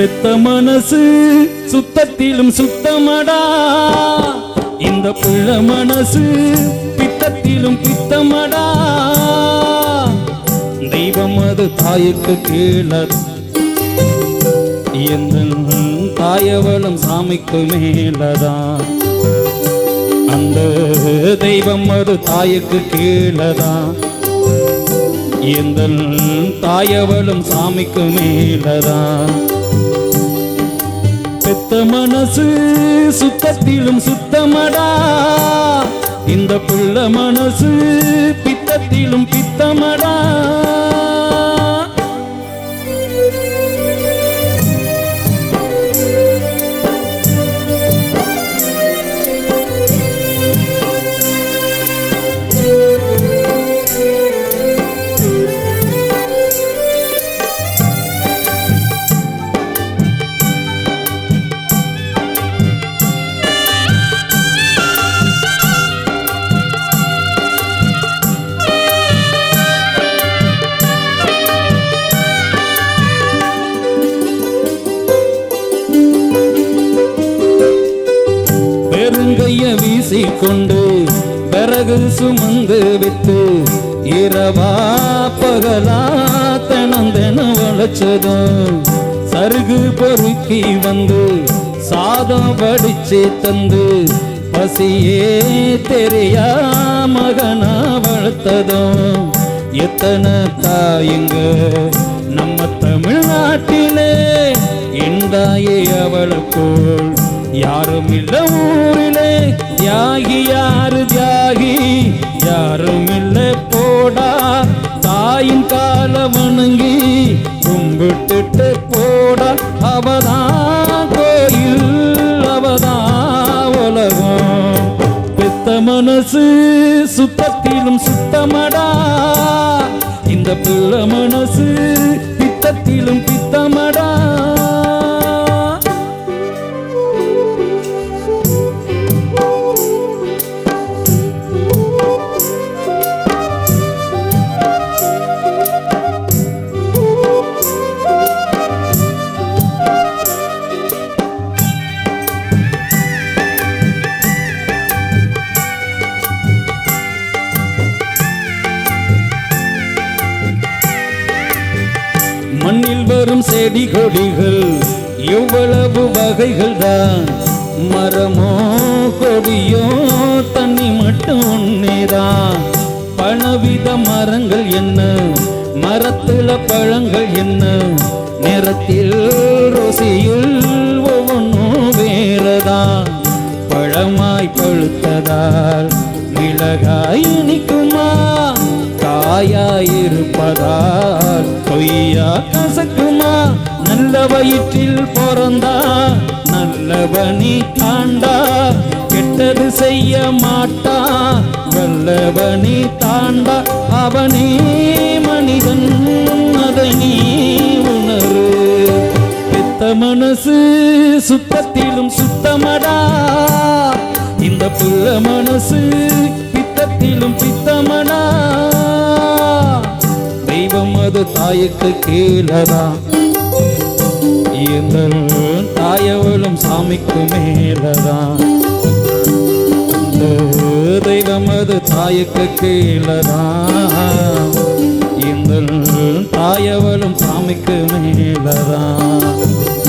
பெத்த மனசு சுத்தத்திலும் சுத்தமடா. இந்த புள்ள மனசு பித்தத்திலும் பித்தமடா. தெய்வம் அது தாய்க்கு கீழ எந்த தாயவளும் சாமிக்கு மேலதான் அந்த தெய்வம் அது தாய்க்கு கீழதான் எந்த தாயவளும் சாமிக்கு மேலதான் பெத்த மனசு சுத்தத்திலும் சுத்தமடா. இந்த புள்ள மனசு பித்தத்திலும் பித்தமடா. பேசிக்கொண்டு பிறகு சுமந்து விட்டு இரவா பகலா தனந்தன வளைச்சதும் சருகு பொறுக்கி வந்து சாதம் வடிச்சு தந்து பசியே தெரியா மகனா வளர்த்ததும் எத்தனை தாயுங்க நம்ம தமிழ்நாட்டிலே எந்தாயே அவளை போல் யாரும் இல்ல ஊரிலே தியாகி யாரு தியாகி? யாரும் இல்ல போடா தாயின் கால வணங்கி கும்பிட்டுட்டு போடா. அவதான் கோயில் அவதான் உலகம். பித்த மனசு சுத்தத்திலும் சுத்தமடா. இந்த பிள்ள மனசு பித்தத்திலும் பித்தமடா. மண்ணில் வரும் செடி கொடிகள் எவ்வளவு வகைகள் தான். மரமோ கொடியோ தண்ணி மட்டும் ஒன்னேதான் பலவித மரங்கள் என்ன? மரத்துல பழங்கள் என்ன? நிறத்தில் ருசியில் ஒவ்வொன்றும் வேறதான். பழமாய் பழுத்ததால் மிளகாய் இனிக்குமா காயாயிருப்பதா நல்ல வயிற்றில் பிறந்தா நல்லவனி தாண்டா கெட்டது செய்ய மாட்டா வல்லவனி தாண்டா. அவனே மனிதன் அதை நீ உணரு. பெத்த மனசு சுத்தத்திலும் சுத்தமடா. இந்த புள்ள மனசு பித்தத்திலும் பித்தமடா. தெய்வம் அது தாய்க்கு கீழதான். இந்த தாயவளும் சாமிக்கு மேலதான். இந்த தாய்க்கு கீழதான். இந்த தாயவளும் சாமிக்கு மேலதான்.